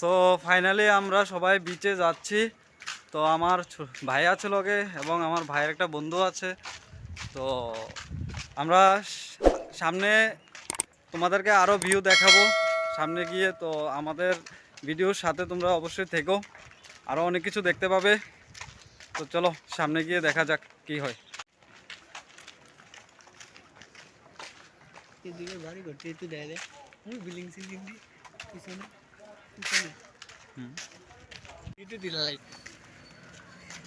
So finally আমরা সবাই বিচে যাচ্ছি। তো আমার ভাই আছে লগে এবং আমার ভাইয়ের একটা বন্ধু আছে। তো আমরা সামনে তোমাদেরকে আরও ভিউ দেখাবো। সামনে গিয়ে তো আমাদের ভিডিওর সাথে তোমরা অবশ্যই থেকো। আরও অনেক কিছু দেখতে পাবে। তো চলো সামনে গিয়ে দেখা যাক কি হয়। এদিকে বাড়ি করছে একটু দেয় দেয় বিল্ডিং সিল্ডিং দি পিছনে।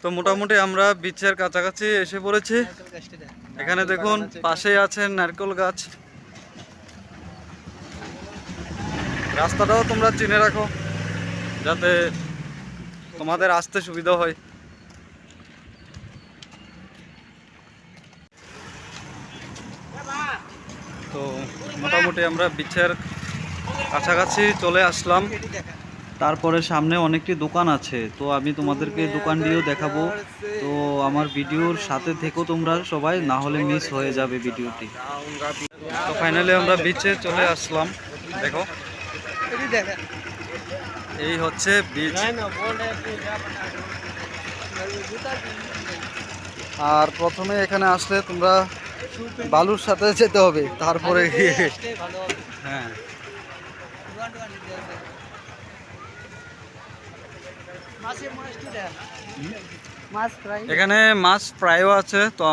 তো মোটামুটি আমরা বিচের কাছাকাছি এসে পড়েছি। এখানে দেখুন পাশেই আছে নারকেল গাছ। রাস্তাটাও তোমরা চিনে রাখো যাতে তোমাদের আসতে সুবিধা হয়। তো মোটামুটি আমরা বিচের কাছাকাছি চলে আসলাম। তারপরে সামনে অনেকটি দোকান আছে। তো আমি তোমাদেরকে দোকানটিও দেখাবো। তো আমার ভিডিওর সাথে থেকো তোমরা সবাই, না হলে মিস হয়ে যাবে ভিডিওটি। তো ফাইনালি আমরা বিচে চলে আসলাম। দেখো। এই হচ্ছে বিচ আর প্রথমে এখানে আসলে তোমরা বালুর সাথে যেতে হবে। তারপরে হ্যাঁ। এখানে মাছ প্রায়ও আছে তো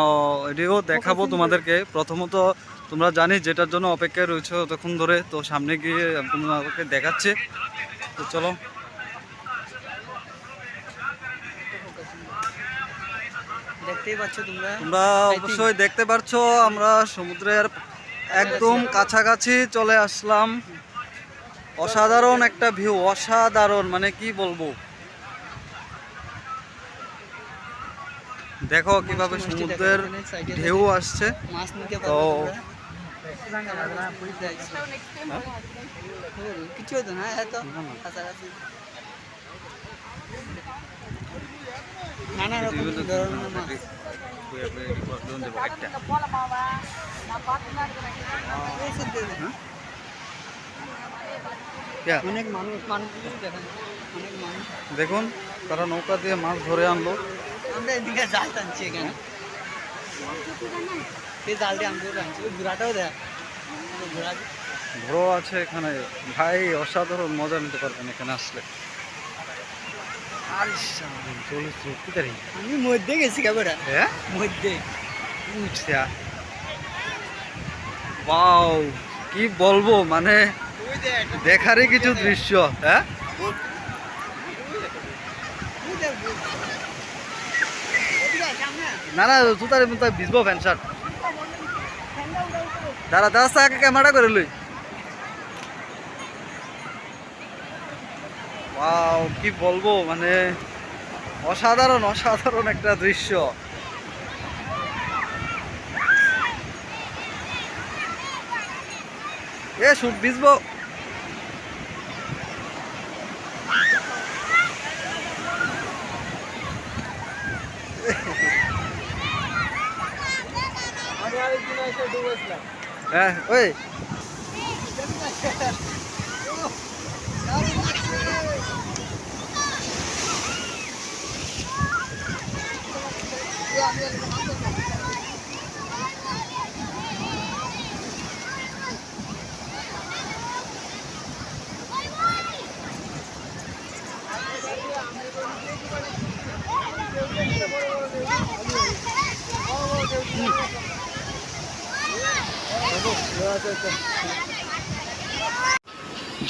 এটিও দেখাবো তোমাদেরকে। প্রথমত তোমরা জানি যেটার জন্য অপেক্ষায় রয়েছে ততক্ষণ ধরে তো সামনে গিয়ে তোমাদেরকে দেখাচ্ছি। তো চলো। তোমরা? তোমরা অবশ্যই দেখতে পারছ আমরা সমুদ্রের একদম কাছাকাছি চলে আসলাম। অসাধারণ একটা ভিউ অসাধারণ মানে কি বলব? দেখো কীভাবে সমুদ্রের ঢেউ আসছে। মাছ নিতে তো পারব কিছু হতো না নানা রকম ধরনের মাছ। অনেক মানুষ মানুষগুলো দেখেন অনেক মানুষ। দেখুন তারা নৌকা দিয়ে মাছ ধরে আনলো। আমরা এদিকে জাল টানছি এখানে। টানছি। ওই ঘোড়াটাও দেখ। ঘোড়া ঘোড়ো আছে এখানে। ভাই অসাধারণ মজা নিতে পারবেন এখানে আসলে। আমি মধ্যে গেছি কাপড়া হ্যাঁ? মধ্যে। উঠছে বাও কি বলব মানে দেখারই কিছু দৃশ্য হ্যাঁ? না না জুতার মতো ভিজবো ফ্যান শার্ট। দাঁড়া দাঁড়া আগে ক্যামেরা করে লই। ওয়াও কি বলব মানে অসাধারণ অসাধারণ একটা দৃশ্য। এ শুট ভিজবো। হ্যাঁ ওই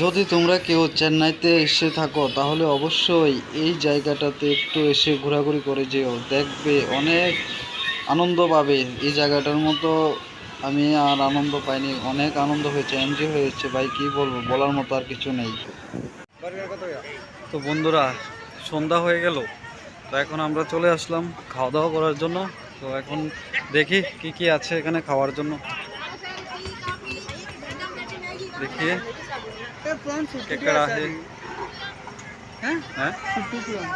যদি তোমরা কেউ চেন্নাইতে এসে থাকো, তাহলে অবশ্যই এই জায়গাটাতে একটু এসে ঘোরাঘুরি করে যেও। দেখবে অনেক আনন্দ পাবে। এই জায়গাটার মতো আমি আর আনন্দ পাইনি। অনেক আনন্দ হয়েছে, এনজয় হয়েছে, ভাই, কি বলব? বলার মতো আর কিছু নেই। তো বন্ধুরা, সন্ধ্যা হয়ে গেল। তো এখন আমরা চলে আসলাম খাওয়া দাওয়া করার জন্য। তো এখন দেখি কি কি আছে এখানে খাওয়ার জন্য। देखिए प्रॉन सूप केकड़ा है हैं हैं सूप प्रॉन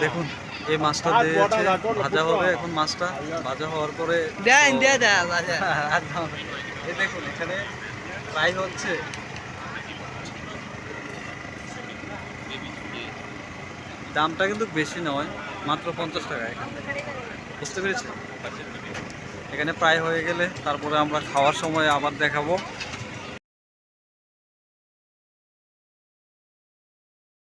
দেখুন এই মাছটা দিয়েছে ভাজা হবে এখন মাছটা ভাজা হওয়ার পরে দে তো- দে দে বাজা একদম। এই দেখুন এখানে প্রায় হচ্ছে দামটা কিন্তু বেশি নয় মাত্র পঞ্চাশ টাকা এখানে বুঝতে পেরেছি এখানে প্রায় হয়ে গেলে তারপরে আমরা খাওয়ার সময় আবার দেখাবো।